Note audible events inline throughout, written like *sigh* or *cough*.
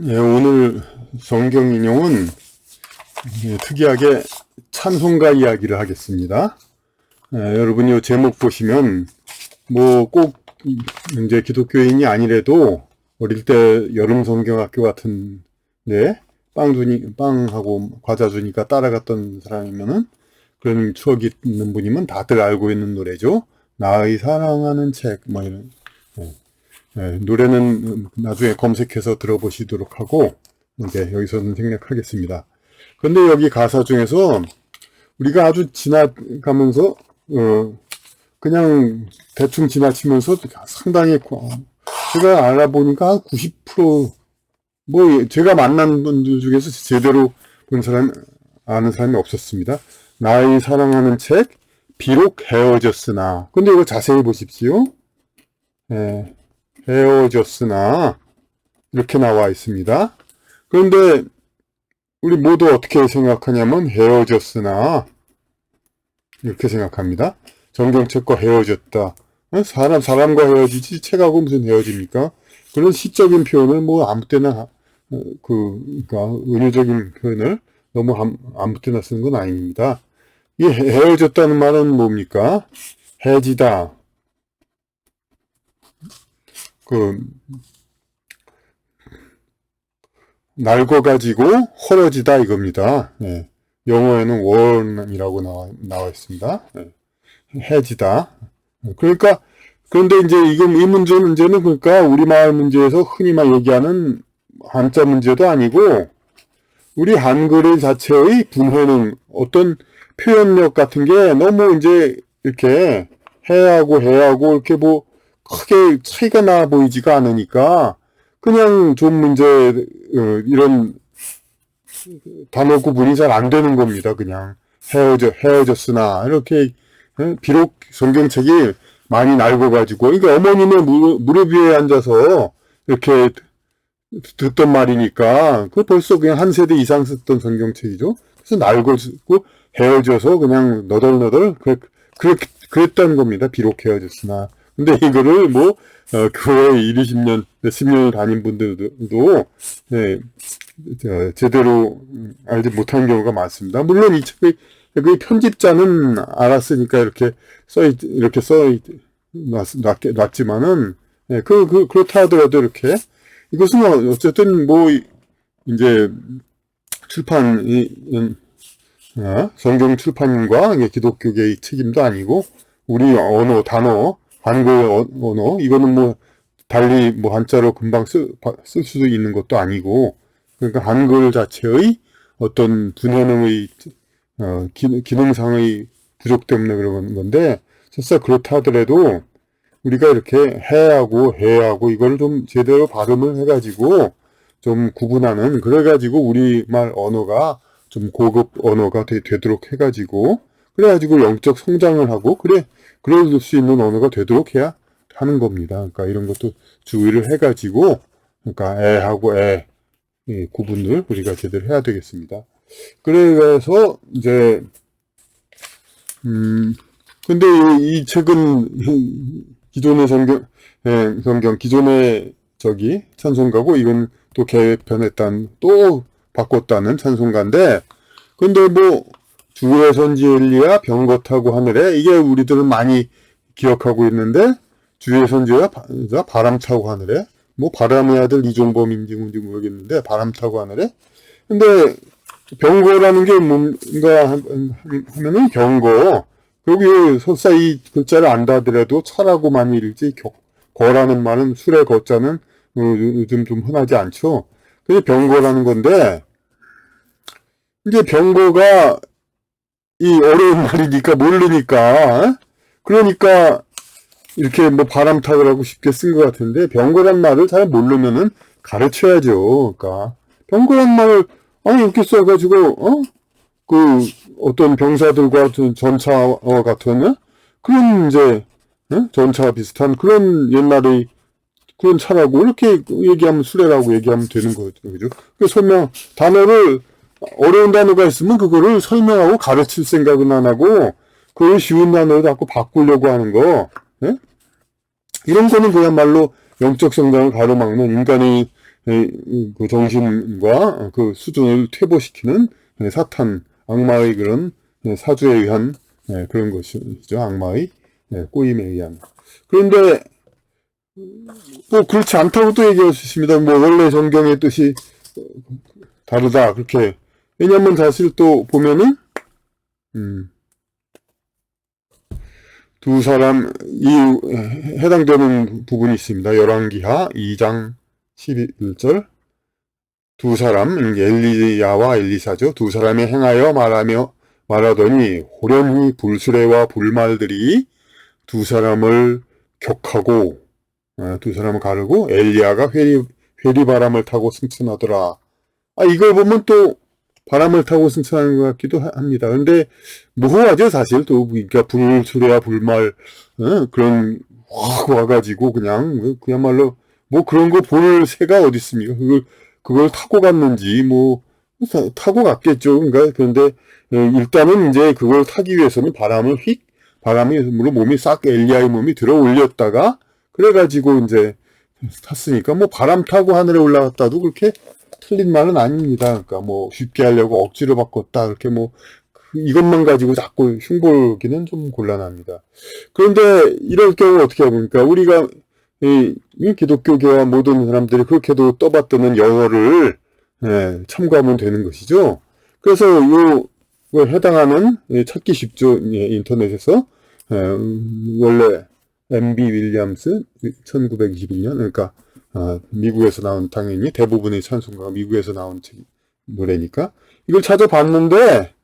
예, 오늘 성경 인용은 예, 특이하게 찬송가 이야기를 하겠습니다. 예, 여러분이 이 제목 보시면 뭐 꼭 이제 기독교인이 아니래도 어릴 때 여름 성경학교 같은 데빵 주니 빵하고 과자 주니까 따라갔던 사람이면은 그런 추억이 있는 분이면 다들 알고 있는 노래죠. 나의 사랑하는 책 뭐 이런 예. 예, 노래는 나중에 검색해서 들어보시도록 하고 이제 여기서는 생략하겠습니다. 그런데 여기 가사 중에서 우리가 아주 지나가면서 어, 그냥 대충 지나치면서 상당히 고- 제가 알아보니까 90%뭐 제가 만난 분들 중에서 제대로 본 사람 아는 사람이 없었습니다. 나의 사랑하는 책 비록 헤어졌으나 근데 이거 자세히 보십시오. 예. 헤어졌으나 이렇게 나와 있습니다. 그런데 우리 모두 어떻게 생각하냐면 헤어졌으나 이렇게 생각합니다. 정경책과 헤어졌다. 어? 사람 사람과 헤어지지 책하고 무슨 헤어집니까? 그런 시적인 표현을 뭐 아무 때나 어, 그 그러니까 은유적인 표현을 너무 아무, 때나 쓰는 건 아닙니다. 이 헤- 헤어졌다는 말은 뭡니까? 해지다. 그 날궈가지고 헐어지다 이겁니다. 예. 영어에는 원이라고 나와, 나와 있습니다. 예. 해지다. 그러니까 그런데 이제 이건 이 문제 문제는 그러니까 우리말 문제에서 흔히만 얘기하는 한자 문제도 아니고 우리 한글 자체의 분해는 어떤 표현력 같은 게 너무 이제 이렇게 해하고 해하고 이렇게 뭐 크게 차이가 나 보이지가 않으니까 그냥 좀 문제 어, 이런 단어 구분이 잘 안 되는 겁니다. 그냥 헤어져 헤어졌으나 이렇게 어, 비록 성경책이 많이 날고가지고 그러니까 어머님의 무릎, 위에 앉아서 이렇게 듣던 말이니까 그 벌써 그냥 한 세대 이상 썼던 성경책이죠. 그래서 날고고 헤어져서 그냥 너덜너덜 그, 그, 그랬다는 겁니다. 비록 헤어졌으나. 근데 이거를 뭐, 어, 교회 1, 20년, 몇십 년을 다닌 분들도, 네, 저, 제대로 알지 못한 경우가 많습니다. 물론 이 책의, 그 편집자는 알았으니까 이렇게 써, 있, 이렇게 써, 있, 놨, 놨, 놨지만은, 네, 그, 그, 그렇다 하더라도 이렇게, 이것은 어쨌든 뭐, 이제, 출판, 이, 음, 어, 성경 출판과 기독교계의 책임도 아니고 우리 언어 단어 한글 어- 언어? 이거는 뭐 달리 뭐 한자로 금방 쓸, 바- 쓸 수도 있는 것도 아니고 그러니까 한글 자체의 어떤 분해능의 어, 기, 기능상의 부족 때문에 그런 건데 설사 그렇다 하더라도 우리가 이렇게 해하고 해하고 이걸 좀 제대로 발음을 해가지고 좀 구분하는 그래가지고 우리말 언어가 좀 고급 언어가 되, 되도록 해가지고 그래가지고 영적 성장을 하고 그래 그럴 수 있는 언어가 되도록 해야 하는 겁니다. 그러니까 이런 것도 주의를 해가지고 그러니까 애하고 애이 구분을 우리가 제대로 해야 되겠습니다. 그래서 이제 음 근데 이, 이 책은 *laughs* 기존의 성경 예, 성경 기존의 저기 찬송가고 이건 또 개편했다는 또 바꿨다는 찬송가인데 근데 뭐 주의 선지 엘리야 병거 타고 하늘에. 이게 우리들은 많이 기억하고 있는데 주의 선지가 바- 바람 타고 하늘에. 뭐 바람의 아들 이종범인지 뭔지 모르겠는데 바람 타고 하늘에. 근데 병거라는 게 뭔가 하- 하면은 경거. 여기 설사 이 글자를 안다 하더라도 차라고 많이 읽지 겨- 거라는 말은 술의 거자는 어, 요즘 좀 흔하지 않죠. 그게 병거라는 건데 이제 병거가 이 어려운 말이니까 모르니까 어? 그러니까 이렇게 뭐 바람 타고라고 쉽게 쓴 것 같은데 병거란 말을 잘 모르면은 가르쳐야죠. 그러니까 병거란 말을 아니 이렇게 써가지고 어 그 어떤 병사들과 같은 전차와 같은 어? 그런 이제 어? 전차와 비슷한 그런 옛날의 그런 차라고 이렇게 얘기하면 수레라고 얘기하면 되는 거죠. 그죠? 그 설명 단어를 어려운 단어가 있으면 그거를 설명하고 가르칠 생각은 안 하고 그걸 쉬운 단어로 자꾸 바꾸려고 하는 거 예? 이런 거는 그야말로 영적 성장을 가로막는 인간의 에, 그 정신과 그 수준을 퇴보시키는 예, 사탄, 악마의 그런 예, 사주에 의한 예, 그런 것이죠. 악마의 예, 꼬임에 의한. 그런데 뭐 그렇지 않다고 또 얘기할 수 있습니다. 뭐 원래 성경의 뜻이 다르다 그렇게 왜냐하면 사실 또 보면은 음, 두 사람 이 해당되는 부분이 있습니다. 열왕기하 2장 11절 두 사람 엘리야와 엘리사죠. 두 사람이 행하여 말하며 말하더니 호련히 불수레와 불말들이 두 사람을 격하고 어, 두 사람을 가르고 엘리야가 회리 회리 바람을 타고 승천하더라. 아 이걸 보면 또 바람을 타고 승천하는 것 같기도 하- 합니다. 근데 모호하죠 사실 또 그러니까 불수레와 불말 어, 그런 확 와가지고 그냥 뭐 그야말로 뭐 그런 거 볼 새가 어디 있습니까? 그걸 그걸 타고 갔는지 뭐 타- 타고 갔겠죠. 그러니까 그런데 예, 일단은 이제 그걸 타기 위해서는 바람을 휙 바람으로 몸이 싹 엘리야의 몸이 들어 올렸다가 그래가지고 이제 탔으니까 뭐 바람 타고 하늘에 올라갔다도 그렇게 틀린 말은 아닙니다. 그러니까 뭐 쉽게 하려고 억지로 바꿨다 그렇게 뭐 그- 이것만 가지고 자꾸 흉보기는 좀 곤란합니다. 그런데 이럴 경우 어떻게 합니까? 우리가 이, 이 기독교계와 모든 사람들이 그렇게도 떠받드는 영어를 예, 참고하면 되는 것이죠. 그래서 요, 요 해당하는 예, 찾기 쉽죠. 예, 인터넷에서 예, 음, 원래 M.B. 윌리엄스 1921년 그러니까 아, 미국에서 나온 당연히 대부분의 찬송가가 미국에서 나온 책, 노래니까 이걸 찾아봤는데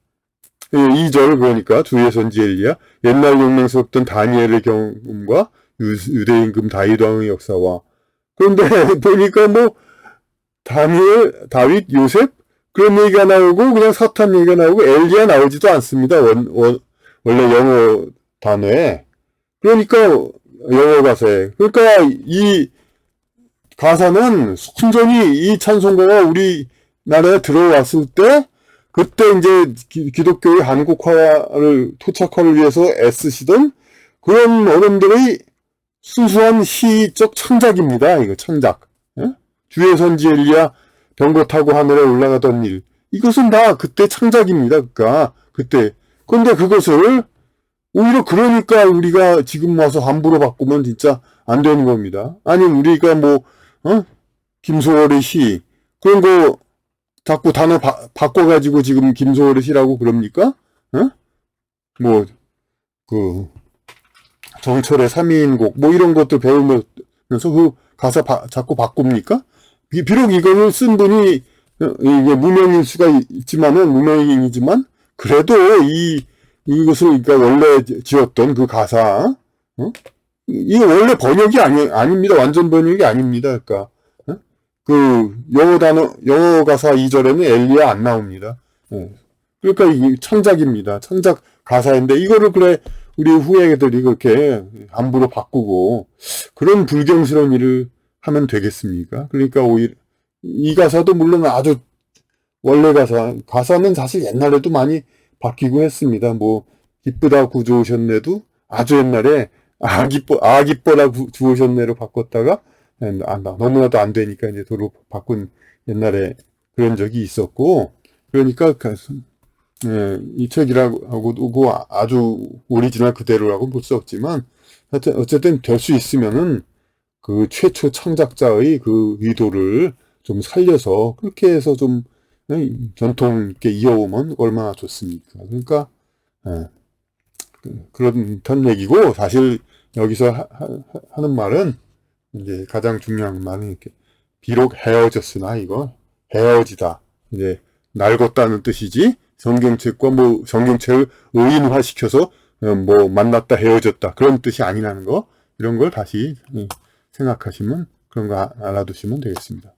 예, 2절 그러니까 주의 선지 엘리야 옛날 용맹스럽던 다니엘의 경험과 유- 유대 임금 다윗 왕의 역사와 그런데 *laughs* 보니까 뭐 다니엘, 다윗, 요셉 그런 얘기가 나오고 그냥 사탄 얘기가 나오고 엘리야 나오지도 않습니다. 원, 원, 원래 영어 단어에 그러니까 영어 가사에 그러니까 이 가사는 순전히 이 찬송가가 우리나라에 들어왔을 때 그때 이제 기, 기독교의 한국화를 토착화를 위해서 애쓰시던 그런 어른들의 순수한 시적 창작입니다. 이거 창작. 예? 주의 선지 엘리야 병거 타고 하늘에 올라가던 일. 이것은 다 그때 창작입니다. 그니까 그때. 근데 그것을 오히려 그러니까 우리가 지금 와서 함부로 바꾸면 진짜 안 되는 겁니다. 아니 우리가 뭐 어? 김소월의 시 그런 거 자꾸 단어 바, 바꿔가지고 지금 김소월의 시라고 그럽니까? 어? 뭐 그 정철의 3인곡 뭐 이런 것도 배우면서 그 가사 바- 자꾸 바꿉니까? 비- 비록 이거를 쓴 분이 어, 이게 무명일 수가 있지만은 무명이지만 그래도 이 이것을 그러니까 원래 지었던 그 가사 어? 이게 원래 번역이 아니 아닙니다. 완전 번역이 아닙니다. 그러니까 어? 그 영어 단어 영어 가사 2절에는 엘리야 안 나옵니다. 예. 그러니까 이게 창작입니다. 창작 가사인데 이거를 그래 우리 후예들이 그렇게 함부로 바꾸고 그런 불경스러운 일을 하면 되겠습니까? 그러니까 오히려 이 가사도 물론 아주 원래 가사 가사는 사실 옛날에도 많이 바뀌고 했습니다. 뭐 기쁘다 구주오셨네도 아주 옛날에 아 기뻐 아 기뻐라 구- 주오셨네로 바꿨다가 예, 안, 너무나도 안 되니까 이제 도로 바꾼 옛날에 그런 적이 있었고 그러니까 그- 예, 이 책이라고도 그 아주 오리지널 그대로라고 볼 수 없지만 하여튼 어쨌든 될 수 있으면은 그 최초 창작자의 그 의도를 좀 살려서 그렇게 해서 좀 예, 전통 있게 이어오면 얼마나 좋습니까? 그러니까 예, 그- 그런 얘기고 사실 여기서 하, 는 말은 이제 가장 중요한 말은 이렇게 비록 헤어졌으나 이거 헤어지다 이제 날걷다는 뜻이지 성경책과 뭐 성경책을 의인화시켜서 어, 뭐 만났다 헤어졌다 그런 뜻이 아니라는 거 이런 걸 다시 예, 생각하시면 그런 거 아- 알아두시면 되겠습니다.